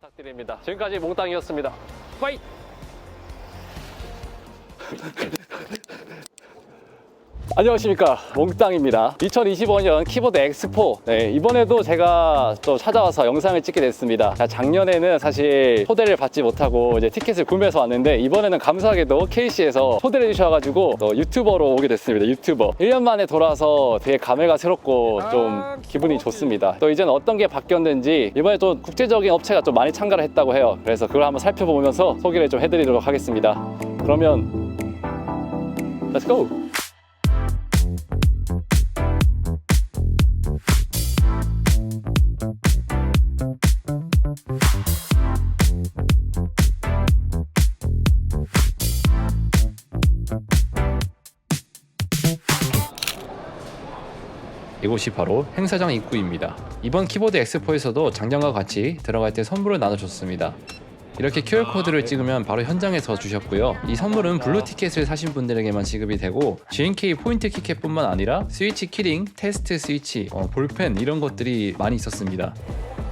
부탁드립니다. 지금까지 몽땅이었습니다. 빠이! 안녕하십니까. 몽땅입니다. 2025년 키보드 엑스포. 네, 이번에도 제가 또 찾아와서 영상을 찍게 됐습니다. 자, 작년에는 사실 초대를 받지 못하고 이제 티켓을 구매해서 왔는데 이번에는 감사하게도 KC에서 초대를 해주셔가지고 또 유튜버로 오게 됐습니다 유튜버. 1년 만에 돌아와서 되게 감회가 새롭고 좀 기분이 좋습니다. 또 이제는 어떤 게 바뀌었는지 이번에 또 국제적인 업체가 좀 많이 참가를 했다고 해요. 그래서 그걸 한번 살펴보면서 소개를 좀 해드리도록 하겠습니다. 그러면 Let's go! 이곳이 바로 행사장 입구입니다. 이번 키보드 엑스포에서도 작년과 같이 들어갈 때 선물을 나눠줬습니다. 이렇게 QR코드를 찍으면 바로 현장에서 주셨고요. 이 선물은 블루 티켓을 사신 분들에게만 지급이 되고 GNK 포인트 키켓뿐만 아니라 스위치 키링, 테스트 스위치, 어, 볼펜 이런 것들이 많이 있었습니다.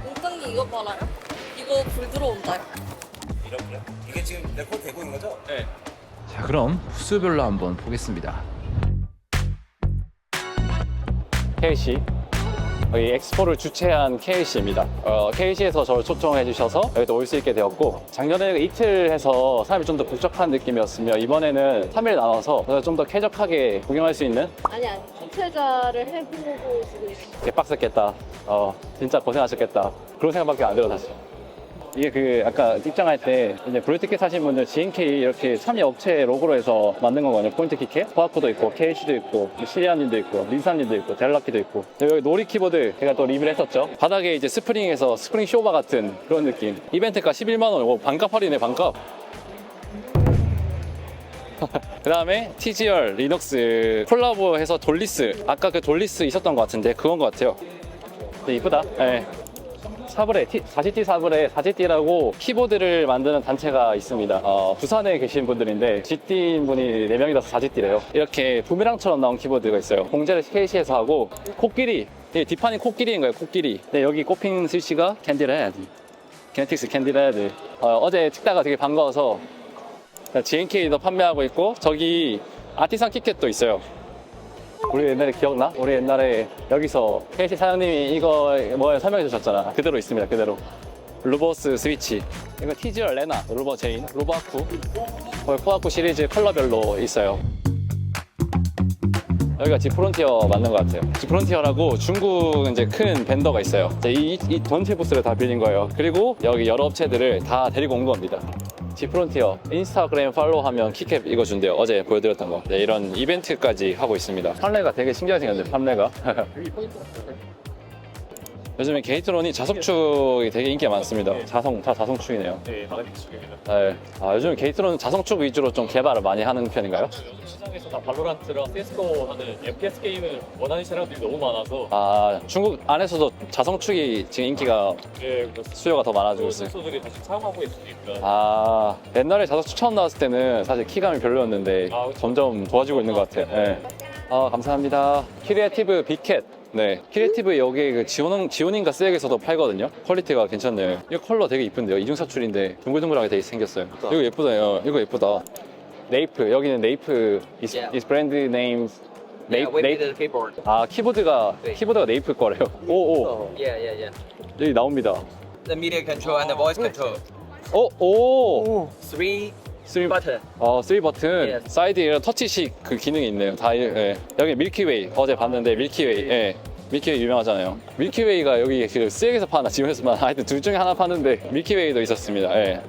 몽땅이 이거 봐라요. 이거 불 들어온다요. 이렇게요? 이게 지금 레코드 되고 있는 거죠? 자 그럼 부스별로 한번 보겠습니다. KC 여기 엑스포를 주최한 KC입니다. 어, KC에서 저를 초청해 주셔서 여기도 올 수 있게 되었고 작년에 이틀 해서 사람이 좀더 북적한 느낌이었으며 이번에는 3일 나눠서 좀 더 쾌적하게 구경할 수 있는 아니 아니. 투자를 해보고 지금 개빡셌겠다. 어, 진짜 고생하셨겠다. 그런 생각밖에 안 들어 사실. 이게 그 아까 입장할 때 이제 블루티켓 사신 분들 GNK 이렇게 참여 업체 로고로 해서 만든 거거든요. 포인트 키켓, 코아코도 있고, KC도 있고, 시리아님도 있고, 린사님도 있고, 델라키도 있고. 여기 놀이 키보드 제가 또 리뷰를 했었죠. 바닥에 이제 스프링에서 스프링 쇼바 같은 그런 느낌. 이벤트가 11만 원. 오, 반값 할인네 반값. 그 다음에 TGR 리눅스 콜라보해서 돌리스 아까 그 돌리스 있었던 것 같은데 그건 것 같아요 이쁘다 예. 사브레, T, 4GT 사브레, 4GT라고 키보드를 만드는 단체가 있습니다. 어, 부산에 계신 분들인데 GT인 분이 4명이라서 4GT래요. 이렇게 부메랑처럼 나온 키보드가 있어요. 공제를 KC에서 하고 코끼리, 예, 뒷판이 코끼리인 거예요, 코끼리. 네, 여기 꼽힌 스위치가 캔디레드. 게네틱스 캔디레드. 어, 어제 찍다가 되게 반가워서 GNK도 판매하고 있고 저기 아티산 키켓도 있어요. 우리 옛날에 기억나? 우리 옛날에 여기서 KC 사장님이 이거 뭐 설명해 주셨잖아. 그대로 있습니다. 그대로. 루버스 스위치. 이거 TGR 레나, 루버 제인, 루버아쿠. 거기 코아쿠 시리즈 컬러별로 있어요. 여기가 지프론티어 맞는 것 같아요. 지프론티어라고 중국 이제 큰 벤더가 있어요. 이, 이 전체 부스를 다 빌린 거예요. 그리고 여기 여러 업체들을 다 데리고 온 겁니다. 지프론티어 인스타그램 팔로우하면 키캡 이거 준대요. 어제 보여드렸던 거. 네, 이런 이벤트까지 하고 있습니다. 판례가 되게 신기하게 생겼네. 판례가. 요즘에 게이트론이 자석축이 되게 인기가 많습니다. 자성 다 자성축이네요. 네, 다른 기술입니다. 네. 아, 요즘 게이트론은 자성축 위주로 좀 개발을 많이 하는 편인가요? 요즘 시장에서 다 발로란트랑 CSGO 하는 FPS 게임을 원하는 사람들이 너무 많아서 아, 중국 안에서도 자성축이 지금 인기가 네, 수요가 더 많아지고 있어요. 선수들이 다시 사용하고 있으니까 아, 옛날에 자석축 처음 나왔을 때는 사실 키감이 별로였는데 아, 그쵸. 점점 좋아지고 있는 것 같아요. 네. 아, 감사합니다. 키리에이티브 비켓. 네. 키리에이티브 여기 그 지온, 지온인가 쓰역에서도 팔거든요. 퀄리티가 괜찮네요. 이 컬러 되게 이쁜데요. 이중사출인데 둥글둥글하게 되게 생겼어요. 이거 예쁘다요. 이거 예쁘다. 네이프. 여기는 네이프. is, Yeah. is brand. Yeah, 네이프. with 네이프. keyboard. 아, 키보드가, 네. 키보드가 네이프 거래요. 오, 오. So yeah, yeah, yeah. 여기 나옵니다. The media control and the voice control. 오, 오. Three 쓰리 button. 어, 3 버튼 Yes. 사이드에 터치식 그 기능이 있네요. 다 예. 여기 밀키웨이 어제 봤는데 밀키웨이 예. 밀키웨이 유명하잖아요. 밀키웨이가 여기 그 쓰역에서 파나 지원에서 파나 하여튼 둘 중에 하나 파는데 밀키웨이도 있었습니다. 예.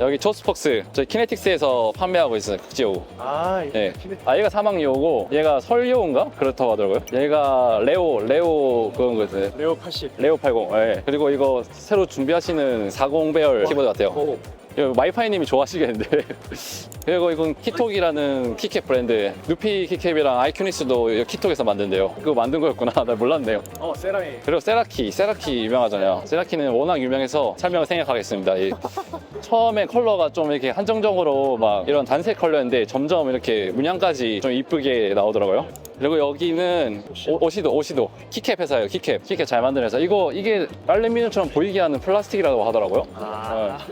여기 초스폭스 저희 키네틱스에서 판매하고 있어요. 극지오. 아, 예. 아 얘가 사막요고 얘가 설요인가 그렇다고 하더라고요. 얘가 레오 레오 그런 거였어요. 레오 80 레오 80. 예. 그리고 이거 새로 준비하시는 40 배열 키보드 같아요. 이 거 마이파이님이 좋아하시겠는데. 그리고 이건 키톡이라는 키캡 브랜드. 누피 키캡이랑 아이큐니스도 키톡에서 만든대요. 그거 만든 거였구나. 나 몰랐네요. 어, 세라믹 그리고 세라키, 세라키 유명하잖아요. 세라키는 워낙 유명해서 설명을 생략하겠습니다. 이 처음에 컬러가 좀 이렇게 한정적으로 막 이런 단색 컬러였는데 점점 이렇게 문양까지 좀 이쁘게 나오더라고요. 그리고 여기는 오, 오시도 오시도 키캡 회사예요 키캡 키캡 잘 만드는 회사 이거 이게 알루미늄처럼 보이게 하는 플라스틱이라고 하더라고요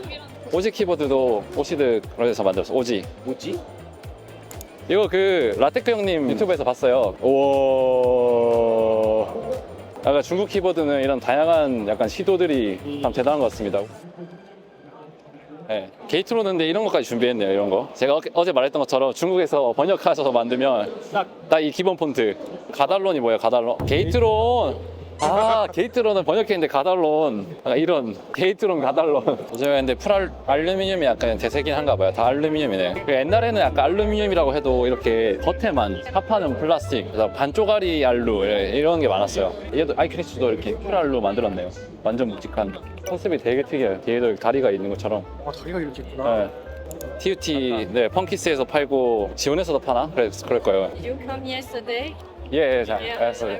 네. 오지 키보드도 오시드 그런 데서 만들었어. 오지. 뭐지? 이거 그 라테크 형님 유튜브에서 봤어요. 우와 약간 중국 키보드는 이런 다양한 약간 시도들이 참 대단한 것 같습니다. 네. 게이트로는데 이런 것까지 준비했네요 이런 거. 제가 어- 어제 말했던 것처럼 중국에서 번역하셔서 만들면 딱 이 기본 폰트. 가달론이 뭐예요 가달론? 게이트론 아 게이트론은 번역했는데 가달론. 아, 이런 게이트론 가달론. 제가 근데 풀알 알루미늄이 약간 대세긴 한가 봐요. 다 알루미늄이네. 그 옛날에는 약간 알루미늄이라고 해도 이렇게 겉에만 합하는 플라스틱 그래서 반쪽짜리 알루 예, 이런 게 많았어요. 얘도 아이크리스도 이렇게 풀 알루 만들었네요. 완전 묵직한. 컨셉이 되게 특이해요. 뒤에도 다리가 있는 것처럼. 아 다리가 이렇게 있구나. 네. TUT 네 펑키스에서 팔고 지원에서도 파나? 그래, 그럴 거예요. You come yesterday. 예, 예, 잘 알았어요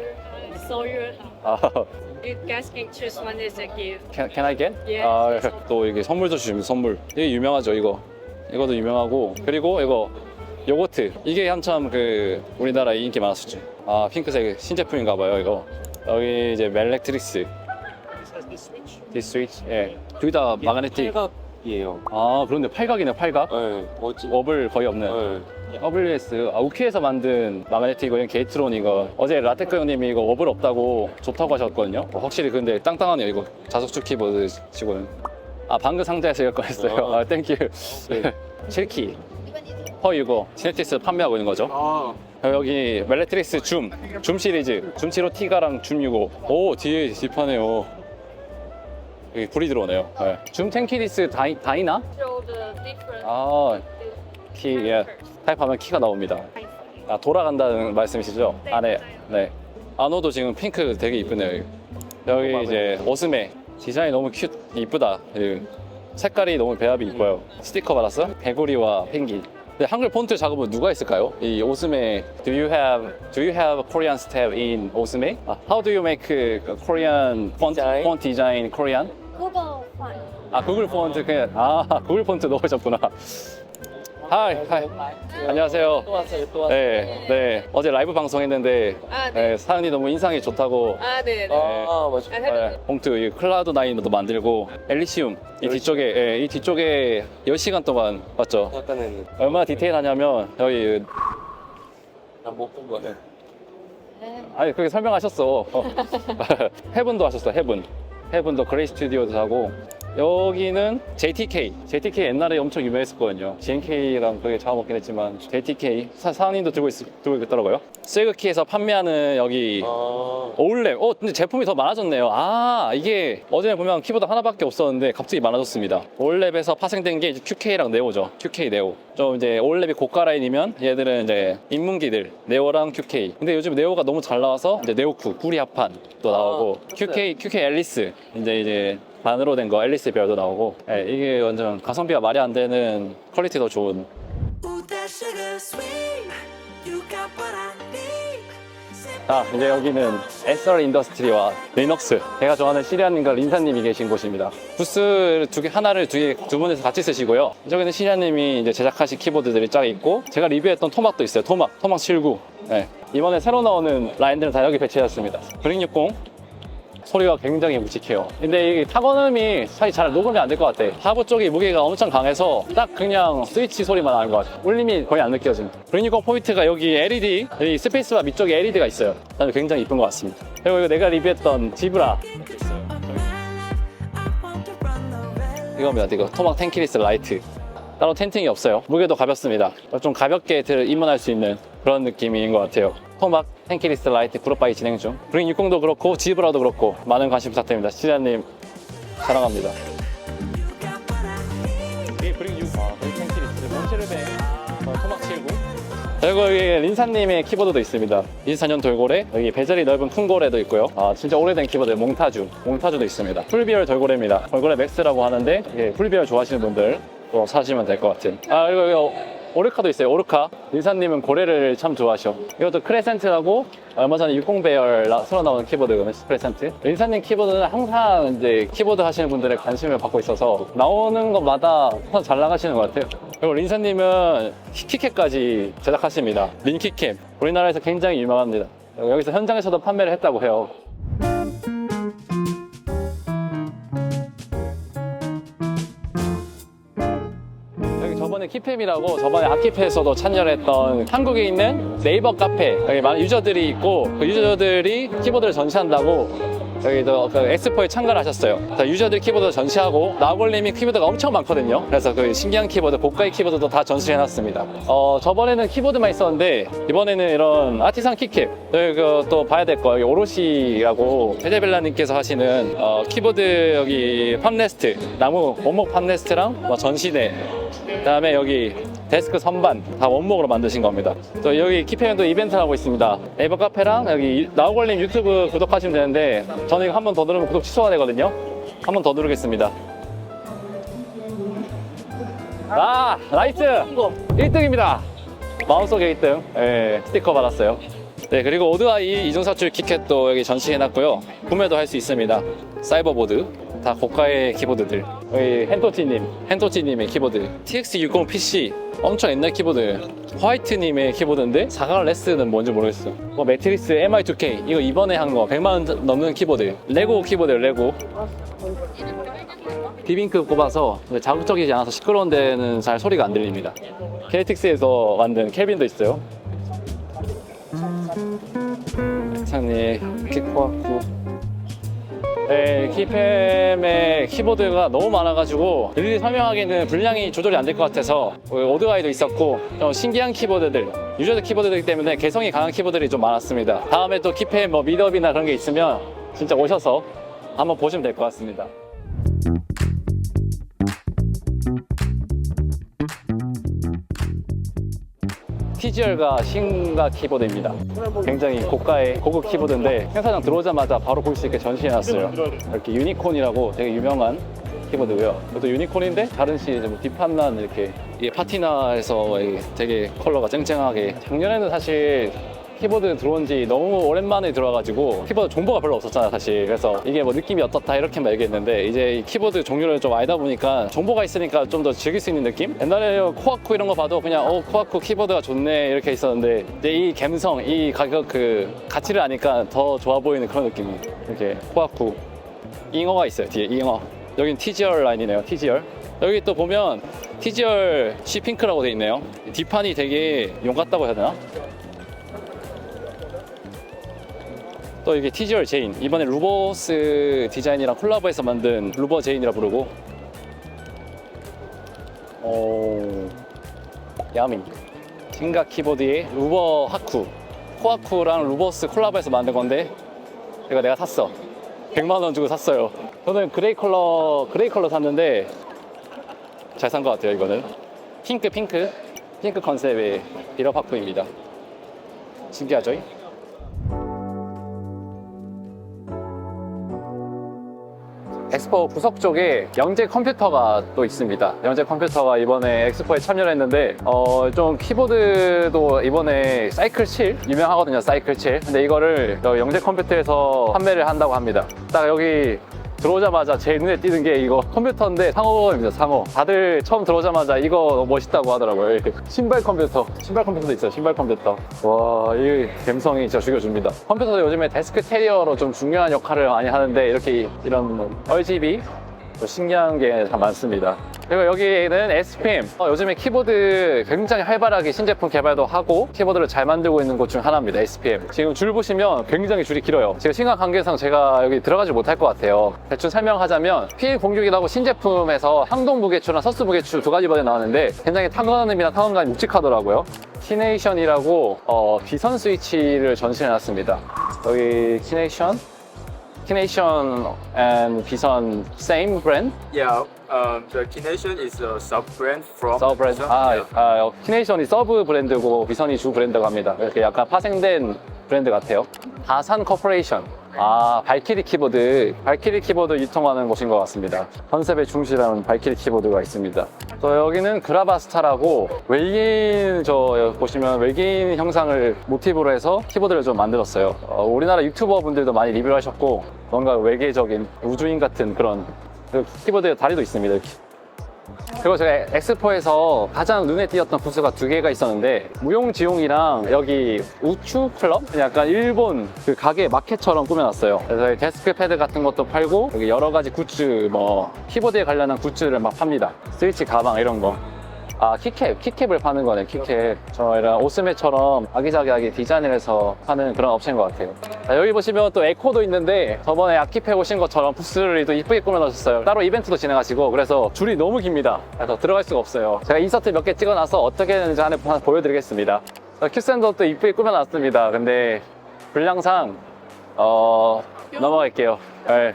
I saw you. 아, You guys can choose one as a gift. can, can I get? 예. 아, 또 이게 선물도 주시면 선물. 이게 유명하죠, 이거. 이것도 유명하고. 그리고 이거 요거트. 이게 한참 그 우리나라 에 인기 많았었죠. 아, 핑크색 신제품인가 봐요, 이거. 여기 이제 멜렉트릭스. 디스위치. 예. 둘 다 마그네틱. 이에요. 아, 그런데 팔각이네, 팔각. 네, 뭐지? 업을 거의 없는. 네. WS 아, 우키에서 만든 마그네틱 이거 게이트론 이거 어제 라테크 형님이 이거 업을 없다고 좋다고 하셨거든요 어, 확실히 근데 땅땅하네요 이거 자석축 키보드 치고는 아 방금 상자에서 이거 꺼냈어요 아 땡큐 7키 허 이거 시네티스 판매하고 있는 거죠 아 여기 멜레트릭스 줌, 줌 시리즈, 줌 7호 티가랑 줌 6호. 오 뒤에 딥하네요. 여기 불이 들어오네요. 네. 줌 텐키리스 다이, 다이나? Show the different 아, 키, 예. 타입하면 키가 나옵니다. 아, 돌아간다는 말씀이시죠? 네, 아, 네. 맞아요. 네. 안호도 지금 핑크 되게 이쁘네요. 여기 이제 오스메. 디자인 너무 큐, 이쁘다. 그 색깔이 너무 배합이 이뻐요. 스티커 받았어? 개구리와 펭귄. 근데 한글 폰트 작업은 누가 했을까요? 이 오스메 Do you have Do you have Korean step in 오스메? 아, how do you make Korean font font design Korean? Google font. 아 구글 폰트 그냥 아 구글 폰트 넣으셨구나. 하이 하이 안녕하세요. 또 왔어요, 또 왔어요. 네, 네 어제 라이브 방송했는데 아, 네. 네, 사연이 너무 인상이 좋다고. 아, 네. 네. 아, 맞아. 아, 네, 봉투 이 클라우드 나인도 만들고 엘리시움 이 뒤쪽에 예, 이 뒤쪽에 10시간 동안 봤죠. 약간은 얼마나 디테일하냐면 여기 나못본 거야. 아니 그게 설명하셨어. 어. 헤븐도 하셨어. 헤븐. 헤븐도 그레이 스튜디오도 하고 여기는 JTK. JTK 옛날에 엄청 유명했었거든요. GNK랑 그게 잡아먹긴 했지만 JTK 사, 사장님도 들고, 있, 들고 있더라고요. 셀그키에서 판매하는 여기 아, 올랩. 어, 근데 제품이 더 많아졌네요. 아, 이게 어제 보면 키보드 하나밖에 없었는데 갑자기 많아졌습니다. 올랩에서 파생된 게 QK랑 네오죠. QK 네오. 좀 이제 올랩이 고가 라인이면 얘들은 이제 입문기들 네오랑 QK. 근데 요즘 네오가 너무 잘 나와서 이제 네오쿠 구리 합판 또 나오고 QK QK 앨리스 이제 이제 반으로 된 거 앨리스 별도 나오고 예, 이게 완전 가성비가 말이 안 되는 퀄리티 더 좋은. 자, 이제 여기는 SR 인더스트리와 리눅스. 제가 좋아하는 시리아님과 린사님이 계신 곳입니다. 부스 두 개, 하나를 두 개, 두 분에서 같이 쓰시고요. 저기는 시리아님이 이제 제작하신 키보드들이 쫙 있고, 제가 리뷰했던 토막도 있어요. 토막, 토막 79. 네. 이번에 새로 나오는 라인들은 다 여기 배치해놨습니다. 브링 60. 소리가 굉장히 묵직해요. 근데 이 타건음이 사실 잘 녹음이 안 될 것 같아. 하부 쪽이 무게가 엄청 강해서 딱 그냥 스위치 소리만 나는 것 같아. 울림이 거의 안 느껴진. 브리니건 포인트가 여기 LED, 여기 스페이스바 밑쪽에 LED가 있어요. 나는 굉장히 이쁜 것 같습니다. 그리고 이거 내가 리뷰했던 지브라. 이겁니다. 이거 토막 텐키리스 라이트. 따로 텐팅이 없어요. 무게도 가볍습니다. 좀 가볍게 들 입문할 수 있는 그런 느낌인 것 같아요. 토막 텐키리스 라이트 그룹바이 진행 중. 브링 60도 그렇고 지브라도 그렇고 많은 관심 부탁드립니다. 시장님 사랑합니다. Need. 이게 브링 6, 아, 브링 텐키리스, 몬체르뱅, 어, 토막 79. 그리고 여기 린사님의 키보드도 있습니다. 24년 돌고래, 여기 베젤이 넓은 큰 고래도 있고요. 아, 진짜 오래된 키보드, 몽타주. 몽타주도 있습니다. 풀비얼 돌고래입니다. 돌고래 맥스라고 하는데, 예, 풀비얼 좋아하시는 분들 또 사시면 될 것 같은. 아, 그리고 이거 오르카도 있어요, 오르카. 린사님은 고래를 참 좋아하셔. 이것도 크레센트라고 얼마 전에 60배열 나- 새로 나온 키보드 크레센트. 린사님 키보드는 항상 이제 키보드 하시는 분들의 관심을 받고 있어서 나오는 것마다 항상 잘 나가시는 것 같아요. 그리고 린사님은 키캡까지 제작하십니다. 린키캡. 우리나라에서 굉장히 유명합니다. 여기서 현장에서도 판매를 했다고 해요. 저번에 키팸이라고 저번에 아키페에서도 참여를 했던 한국에 있는 네이버 카페 여기 많은 유저들이 있고 그 유저들이 키보드를 전시한다고 여기도 그 엑스포에 참가를 하셨어요. 그래서 유저들 키보드 전시하고 나골님이 키보드가 엄청 많거든요. 그래서 그 신기한 키보드, 고가의 키보드도 다 전시해놨습니다. 어 저번에는 키보드만 있었는데 이번에는 이런 아티산 키캡 그또 봐야 될 거 오롯이라고 테데벨라님께서 하시는 어, 키보드 여기 팜레스트 나무 원목 팜레스트랑 뭐 전시대 그다음에 여기 데스크 선반 다 원목으로 만드신 겁니다. 또 여기 키페엔도 이벤트 하고 있습니다. 네이버 카페랑 여기 나우걸님 유튜브 구독하시면 되는데 저는 이거 한 번 더 누르면 구독 취소가 되거든요. 한 번 더 누르겠습니다. 아 나이스 1등입니다. 마음속에 1등 예, 스티커 받았어요. 네 그리고 오드아이 이중사출 키캣도 여기 전시해놨고요. 구매도 할 수 있습니다. 사이버보드 다 고가의 키보드들. 여기 hen토치님 hen토치님의 키보드. TX60 PC 엄청 옛날 키보드. 화이트님의 키보드인데 사각 레스는 뭔지 모르겠어. 뭐 매트리스 MI2K 이거 이번에 한 거 100만원 넘는 키보드. 레고 키보드 레고. 비빙크 꼽아서 자극적이지 않아서 시끄러운 데는 잘 소리가 안 들립니다. KTX에서 만든 캐빈도 있어요. 상님 키코아쿠 네, 키팸의 키보드가 너무 많아가지고 일일이 설명하기에는 분량이 조절이 안 될 것 같아서 오드아이도 있었고 좀 신기한 키보드들 유저들 키보드이기 때문에 개성이 강한 키보드들이 좀 많았습니다. 다음에 또 키팸 뭐 미드업이나 그런 게 있으면 진짜 오셔서 한번 보시면 될 것 같습니다 TGR과 신가 키보드입니다. 굉장히 고가의 고급 키보드인데 행사장 들어오자마자 바로 볼 수 있게 전시해놨어요. 이렇게 유니콘이라고 되게 유명한 키보드고요. 이것도 유니콘인데 다른 시리즈 뭐 뒷판만 이렇게 파티나에서 되게 컬러가 쨍쨍하게 작년에는 사실 키보드 들어온 지 너무 오랜만에 들어와가지고 키보드 정보가 별로 없었잖아 사실. 그래서 이게 뭐 느낌이 어떻다 이렇게만 얘기했는데 이제 이 키보드 종류를 좀 알다 보니까 정보가 있으니까 좀 더 즐길 수 있는 느낌? 옛날에 코아쿠 이런 거 봐도 그냥 어 코아쿠 키보드가 좋네 이렇게 있었는데 이제 이 감성 이 가격 그 가치를 아니까 더 좋아 보이는 그런 느낌이. 이렇게 코아쿠. 잉어가 있어요 뒤에 잉어. 여긴 TGR 라인이네요 TGR 여기 또 보면 TGR C핑크라고 돼 있네요. 뒷판이 되게 용 같다고 해야 되나? 또 이게 TGR 제인. 이번에 루버스 디자인이랑 콜라보해서 만든 루버 제인이라 부르고. 오. 야미 징가 키보드의 루버 하쿠. 코아쿠랑 루버스 콜라보해서 만든 건데 이거 내가 샀어. 100만 원 주고 샀어요. 저는 그레이 컬러 그레이 컬러 샀는데 잘 산 것 같아요 이거는. 핑크 핑크. 핑크 컨셉의 비럽 하쿠입니다. 신기하죠? 엑스포 부석 쪽에 영재 컴퓨터가 또 있습니다. 영재 컴퓨터가 이번에 엑스포에 참여를 했는데 어, 좀 키보드도 이번에 사이클 7 유명하거든요. 사이클 7. 근데 이거를 저 영재 컴퓨터에서 판매를 한다고 합니다. 딱 여기 들어오자마자 제일 눈에 띄는 게 이거 컴퓨터인데 상어입니다. 상어. 다들 처음 들어오자마자 이거 멋있다고 하더라고요. 신발 컴퓨터. 신발 컴퓨터도 있어요. 신발 컴퓨터. 와, 이 감성이 진짜 죽여줍니다. 컴퓨터도 요즘에 데스크 테리어로 좀 중요한 역할을 많이 하는데 이렇게 이런 RGB 또 신기한 게 참 많습니다. 그리고 여기는 SPM. 어, 요즘에 키보드 굉장히 활발하게 신제품 개발도 하고 키보드를 잘 만들고 있는 곳 중 하나입니다. SPM. 지금 줄 보시면 굉장히 줄이 길어요. 지금 시간 관계상 제가 여기 들어가지 못할 것 같아요. 대충 설명하자면 P061하고 신제품에서 항동 무게추랑 서스 무게추 두 가지 버전 나왔는데 굉장히 타건음이나 타건감이 묵직하더라고요. 키네이션이라고 어, 비선 스위치를 전시해놨습니다. 여기 키네이션 Kination and Bison same brand? Yeah, um, the Kination is a sub brand from 서브 브랜드. Bison. 아, Yeah. 아, 키네이션이 서브 브랜드고 비선이 주 브랜드라고 합니다. 이렇게 약간 파생된 브랜드 같아요. 다산 커퍼레이션. 아, 발키리 키보드. 발키리 키보드 유통하는 곳인 것 같습니다. 컨셉에 충실한 발키리 키보드가 있습니다. 또 여기는 그라바스타라고 외계인 저 보시면 외계인 형상을 모티브로 해서 키보드를 좀 만들었어요. 어, 우리나라 유튜버 분들도 많이 리뷰하셨고 뭔가 외계적인 우주인 같은 그런 그 키보드에 다리도 있습니다. 이렇게. 그리고 제가 엑스포에서 가장 눈에 띄었던 부스가 두 개가 있었는데 무용지용이랑 여기 우추 클럽? 약간 일본 그 가게 마켓처럼 꾸며놨어요. 그래서 데스크 패드 같은 것도 팔고 여기 여러 가지 굿즈 뭐 키보드에 관련한 굿즈를 막 팝니다. 스위치 가방 이런 거. 아 키캡, 키캡을 파는 거네 키캡. 저 이런 오스메처럼 아기자기하게 디자인을 해서 파는 그런 업체인 것 같아요. 자, 여기 보시면 또 에코도 있는데 저번에 아키페 오신 것처럼 부스를 또 이쁘게 꾸며놓으셨어요. 따로 이벤트도 진행하시고 그래서 줄이 너무 깁니다. 그래서 들어갈 수가 없어요. 제가 인서트 몇 개 찍어놔서 어떻게 되는지 하나 보여드리겠습니다. 자, 큐센도 또 이쁘게 꾸며놨습니다. 근데 분량상 어 넘어갈게요. 네.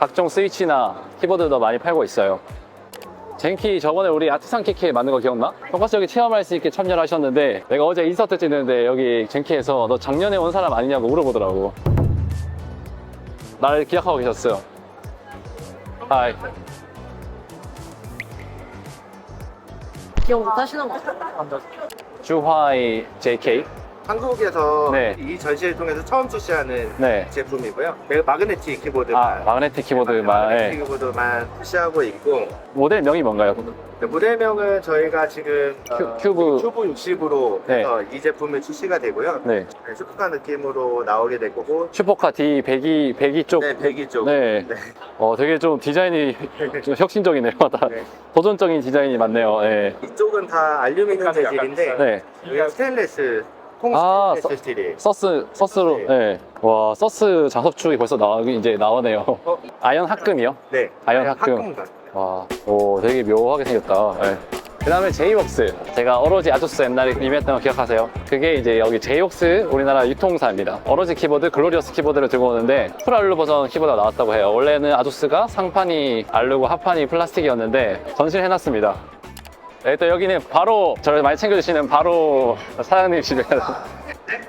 각종 스위치나 키보드도 많이 팔고 있어요 젠키 저번에 우리 아트상 키케 만든 거 기억나? 똑같이 여기 체험할 수 있게 참여를 하셨는데 내가 어제 인서트 찍는데 여기 젠키에서 너 작년에 온 사람 아니냐고 물어보더라고 나를 기억하고 계셨어요 하이 기억 못 하시는 거 같아요. 주화이 JK 한국에서 네. 이 전시를 통해서 처음 출시하는 네. 제품이고요. 매- 마그네틱 키보드만 아 마그네틱 키보드만 마그네틱 예. 키보드만 출시하고 있고 모델명이 뭔가요? 네, 모델명은 저희가 지금 어, 큐- 큐브. 큐브 60으로 네. 해서 이 제품이 출시가 되고요. 네 네, 슈퍼카 느낌으로 나오게 될 거고 슈퍼카 D 102, 102 쪽 네, 배기 쪽. 네. 네. 어, 되게 좀 디자인이 좀 혁신적이네요. 다 네. 도전적인 디자인이 많네요. 네. 이쪽은 다 알루미늄 재질인데 네. 여기가 스테인레스 통 아, 스테인레스 스틸이 서스, 서스로, 네. 네. 와, 서스 자석축이 벌써 나오기, 이제 나오네요. 아연 합금이요? 네. 아연 합금. 와, 오, 되게 묘하게 생겼다. 네. 그 다음에 제이웍스. 제가 어로지 아조스 옛날에 이벤트 거 기억하세요? 그게 이제 여기 제이웍스 우리나라 유통사입니다. 어로지 키보드, 글로리어스 키보드를 들고 오는데 풀 알루 버전 키보드가 나왔다고 해요. 원래는 아조스가 상판이 알루고 하판이 플라스틱이었는데 전시를 해놨습니다. 네, 또 여기는 바로 저를 많이 챙겨주시는 바로 사장님 집에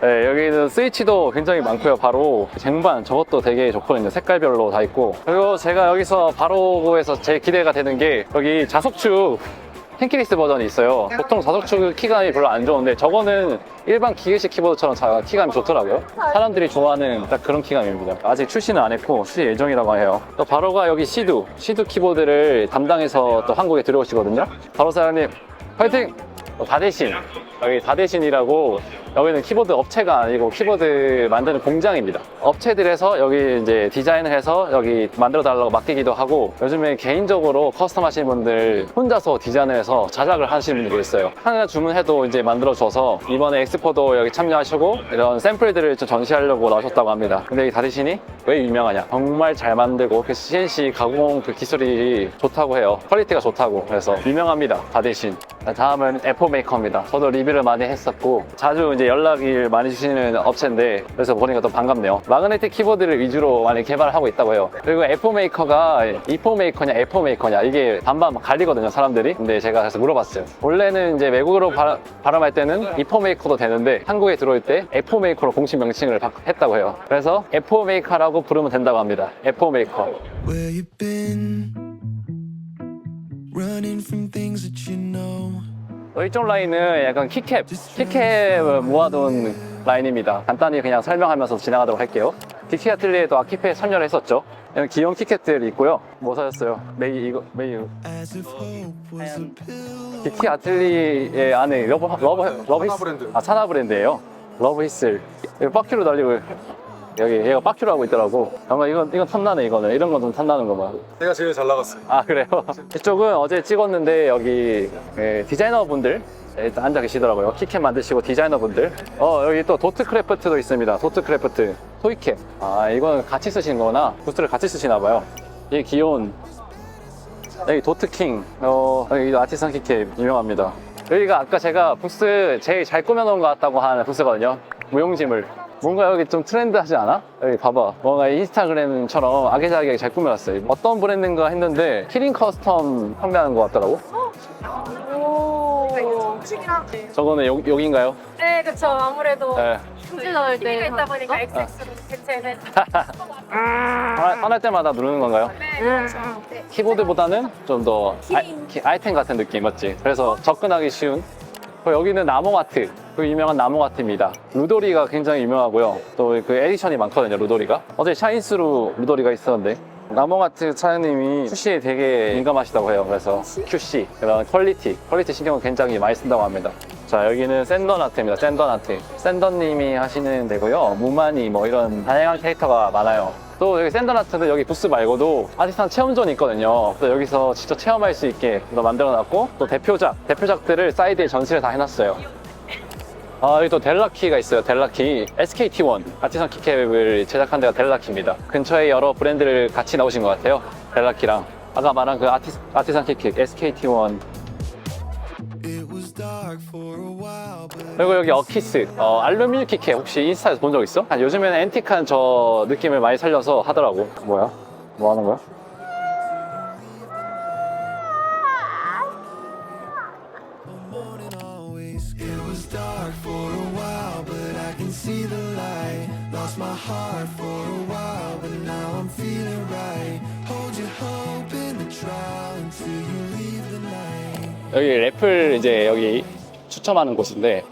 네, 여기는 스위치도 굉장히 많고요. 바로 쟁반 저것도 되게 좋거든요. 색깔별로 다 있고. 그리고 제가 여기서 바로고에서 제일 기대가 되는 게 여기 자석축 핑키리스 버전이 있어요. 보통 자석축 키감이 별로 안 좋은데 저거는 일반 기계식 키보드처럼 자- 키감이 좋더라고요. 사람들이 좋아하는 딱 그런 키감입니다. 아직 출시는 안 했고 출시 예정이라고 해요. 또 바로가 여기 시두, 시두 키보드를 담당해서 또 한국에 들어오시거든요. 바로 사장님 화이팅! 어, 다대신 여기 다대신이라고 여기는 키보드 업체가 아니고 키보드 만드는 공장입니다. 업체들에서 여기 이제 디자인을 해서 여기 만들어 달라고 맡기기도 하고 요즘에 개인적으로 커스텀 하시는 분들 혼자서 디자인을 해서 자작을 하시는 분들이 있어요. 하나 주문해도 이제 만들어 줘서 이번에 엑스포도 여기 참여하시고 이런 샘플들을 좀 전시하려고 나오셨다고 합니다. 근데 이 다대신이 왜 유명하냐? 정말 잘 만들고 그 CNC 가공 그 기술이 좋다고 해요. 퀄리티가 좋다고 그래서 유명합니다. 다대신. 다음은 애포 메이커입니다. 저도 리뷰를 많이 했었고 자주 이제 연락을 많이 주시는 업체인데 그래서 보니까 또 반갑네요. 마그네틱 키보드를 위주로 많이 개발을 하고 있다고 해요. 그리고 애포 메이커가 이포 메이커냐 애포 메이커냐 이게 반반 갈리거든요 사람들이. 근데 제가 그래서 물어봤어요. 원래는 이제 외국어로 발- 발음할 때는 이포 메이커도 되는데 한국에 들어올 때 애포 메이커로 공식 명칭을 바- 했다고 해요. 그래서 애포 메이커라고 부르면 된다고 합니다. 애포 메이커. 이쪽 라인은 약간 키캡, 키캡 모아둔 라인입니다. 간단히 그냥 설명하면서 지나가도록 할게요. 디키 아틀리에도 아키페에 참여를 했었죠. 이런 귀여운 키캡들이 있고요. 뭐 사셨어요? 메이 이거 메이. 디키 아틀리에 안에 러브 러브 러브 히스 브랜드. 아 사나 브랜드예요. 러브 히슬. 이거 바퀴로 달리고 여기 얘가 바퀴로 하고 있더라고. 아마 이건 이건 탐나네 이거는 이런 건 좀 탐나는 거 봐. 내가 제일 잘 나갔어요. 아 그래요? 이쪽은 어제 찍었는데 여기 예, 디자이너분들 일단 앉아 계시더라고요. 키캡 만드시고 디자이너분들. 어 여기 또 도트 크래프트도 있습니다. 도트 크래프트 토이캡. 아 이건 같이 쓰신 거나 부스를 같이 쓰시나 봐요. 이 귀여운 여기 도트킹. 어 여기도 아티스트 키캡 유명합니다. 여기가 아까 제가 부스 제일 잘 꾸며놓은 것 같다고 하는 부스거든요. 무용지물. 뭔가 여기 좀 트렌드하지 않아? 여기 봐봐. 뭔가 인스타그램처럼 아기자기하게 잘 꾸며놨어요. 어떤 브랜드인가 했는데 키링 커스텀 판매하는 것 같더라고. 오. 저거는 여, 여긴가요? 네, 그쵸. 아무래도 네. 품질 나올 때. TV가 있다 보니까 XX로 대체는 화날, 화날 때마다 누르는 건가요? 네. 키보드보다는 좀 더 아이템 같은 느낌 맞지? 그래서 접근하기 쉬운 그리고 여기는 나몽아트 그 유명한 나몽아트입니다 루도리가 굉장히 유명하고요 또 그 에디션이 많거든요 루도리가 어제 샤인스루 루도리가 있었는데 나몽아트 차장님이 QC에 되게 민감하시다고 해요. 그래서 QC, 그런 퀄리티, 퀄리티 신경을 굉장히 많이 쓴다고 합니다. 자, 여기는 샌던 아트입니다. 샌던 아트. 샌던님이 하시는 데고요. 무마니 뭐 이런 다양한 캐릭터가 많아요. 또 여기 샌던 아트는 여기 부스 말고도 아티스트 체험존이 있거든요. 그래서 여기서 직접 체험할 수 있게 또 만들어놨고 또 대표작, 대표작들을 사이드에 전시를 다 해놨어요. 아, 여기 또 델라키가 있어요. 델라키. SKT1. 아티산 키캡을 제작한 데가 델라키입니다. 근처에 여러 브랜드를 같이 나오신 것 같아요. 델라키랑. 아까 말한 그 아티, 아티산 키캡, SKT1. It was dark for a while, but 그리고 여기 어키스. 어, 알루미늄 키캡 혹시 인스타에서 본 적 있어? 아, 요즘에는 앤틱한 저 느낌을 많이 살려서 하더라고. 뭐야? 뭐 하는 거야? 여기 랩을 이제 여기 추첨하는 곳인데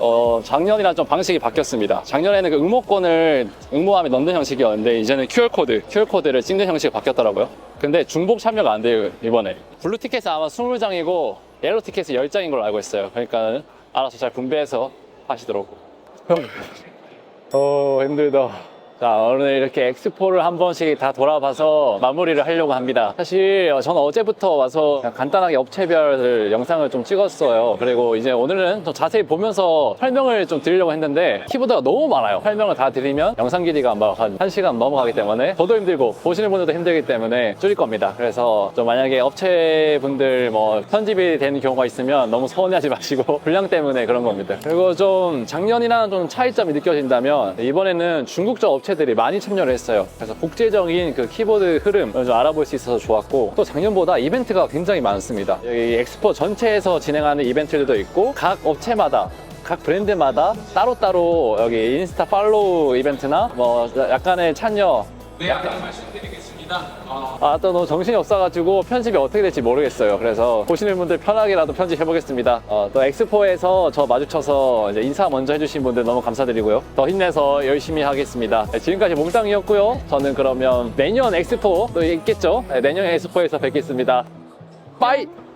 어, 작년이랑 좀 방식이 바뀌었습니다. 작년에는 그 응모권을 응모함에 넣는 형식이었는데 이제는 QR코드, QR코드를 찍는 형식이 바뀌었더라고요. 근데 중복 참여가 안 돼요, 이번에. 블루 티켓은 아마 20장이고 옐로 티켓은 10장인 걸로 알고 있어요. 그러니까 알아서 잘 분배해서 하시도록. 어, 힘들다. 자, 오늘 이렇게 엑스포를 한 번씩 다 돌아봐서 마무리를 하려고 합니다. 사실 어, 저는 어제부터 와서 간단하게 업체별 영상을 좀 찍었어요. 그리고 이제 오늘은 좀 자세히 보면서 설명을 좀 드리려고 했는데 키보드가 너무 많아요. 설명을 다 드리면 영상 길이가 막한 1시간 넘어가기 때문에 저도 힘들고 보시는 분들도 힘들기 때문에 줄일 겁니다. 그래서 좀 만약에 업체분들 뭐 편집이 되는 경우가 있으면 너무 서운해하지 마시고 분량 때문에 그런 겁니다. 그리고 좀 작년이랑 좀 차이점이 느껴진다면 이번에는 중국적 업체 들이 많이 참여를 했어요. 그래서 국제적인 그 키보드 흐름을 좀 알아볼 수 있어서 좋았고 또 작년보다 이벤트가 굉장히 많습니다. 여기 엑스포 전체에서 진행하는 이벤트들도 있고 각 업체마다 각 브랜드마다 따로따로 여기 인스타 팔로우 이벤트나 뭐 약간의 참여 아, 또 너무 정신이 없어가지고 편집이 어떻게 될지 모르겠어요. 그래서 보시는 분들 편하게라도 편집해보겠습니다. 어, 또 엑스포에서 저 마주쳐서 인사 먼저 해주신 분들 너무 감사드리고요. 더 힘내서 열심히 하겠습니다. 네, 지금까지 몽땅이었고요. 저는 그러면 내년 엑스포 또 있겠죠? 네, 내년 엑스포에서 뵙겠습니다. 빠이!